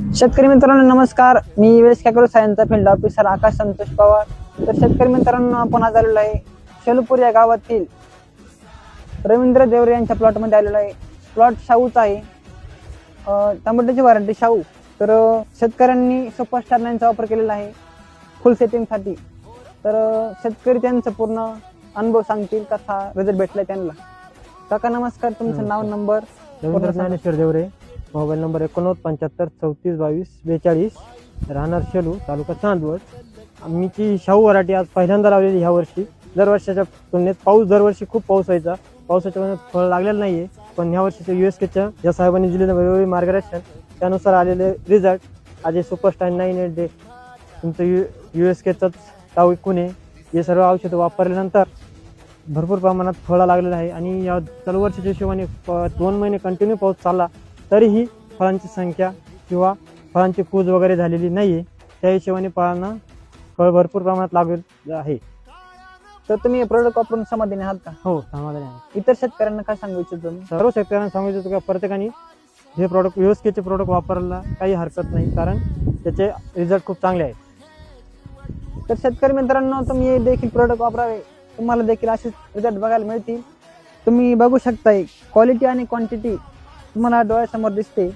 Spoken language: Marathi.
शेतकरी मित्रांनो नमस्कार. मी वेस कॅकरो सायन्सचा फील्ड ऑफिसर आकाश संतोष पवार. तर शेतकरी मित्रांनो आपण आज आलेलो आहे शेलपूर या गावातील रवींद्र देवरे यांच्या प्लॉटमध्ये आलेलो आहे. प्लॉट शाहूचा आहे. टमाट्याची व्हरायटी शाहू. तर शेतकऱ्यांनी सुपरस्टार नाईनचा वापर केलेला आहे. फुल सेटिंगसाठी तर शेतकरी त्यांचं पूर्ण अनुभव सांगतील कसा रिझल्ट भेटला त्यांना. काका नमस्कार. तुमचं नाव number Ravindra Dnyaneshwar Deore. Mobile number एकोणनव्वद पंच्याहत्तर चौतीस बावीस बेचाळीस. राहणार शेलू तालुका चांदवड. आम्हीची शाहू वराठी आज पहिल्यांदा लावलेली ह्या वर्षी. दरवर्षाच्या तुलनेत पाऊस दरवर्षी खूप पाऊस व्हायचा. पावसाच्या फळ लागलेलं नाही आहे पण ह्या वर्षीचं यू एस केच्या ज्या साहेबांनी दिलेलं वेळोवेळी मार्गदर्शन त्यानुसार आलेले रिझल्ट आज हे सुपरस्टार नाईन एट डे तुमचं यू यू एस केचंच टाव कुणे हे सर्व औषधं वापरल्यानंतर भरपूर प्रमाणात फळं लागलेलं आहे. आणि या चालू वर्षाच्या हिशोबाने दोन महिने कंटिन्यू पाऊस चालला. तरीही फळांची संख्या किंवा फळांची कूज वगैरे झालेली नाही आहे त्या हिशोबाने फळांना फळ भरपूर प्रमाणात लागेल आहे. तर तुम्ही प्रोडक्ट वापरून समाधानी आहात का? हो समाधान आहे. इतर शेतकऱ्यांना काय सांगू इच्छितो तुम्ही? सर्व शेतकऱ्यांना सांगू इच्छितो की प्रत्येकाने हे प्रॉडक्ट व्यवस्थेचे प्रोडक्ट वापरायला काही हरकत नाही कारण त्याचे रिझल्ट खूप चांगले आहेत. तर शेतकरी मित्रांनो तुम्ही हे देखील प्रोडक्ट वापरावे. तुम्हाला देखील असेच रिझल्ट बघायला मिळतील. तुम्ही बघू शकताय क्वालिटी आणि क्वांटिटी मला डोळ्यासमोर दिसते.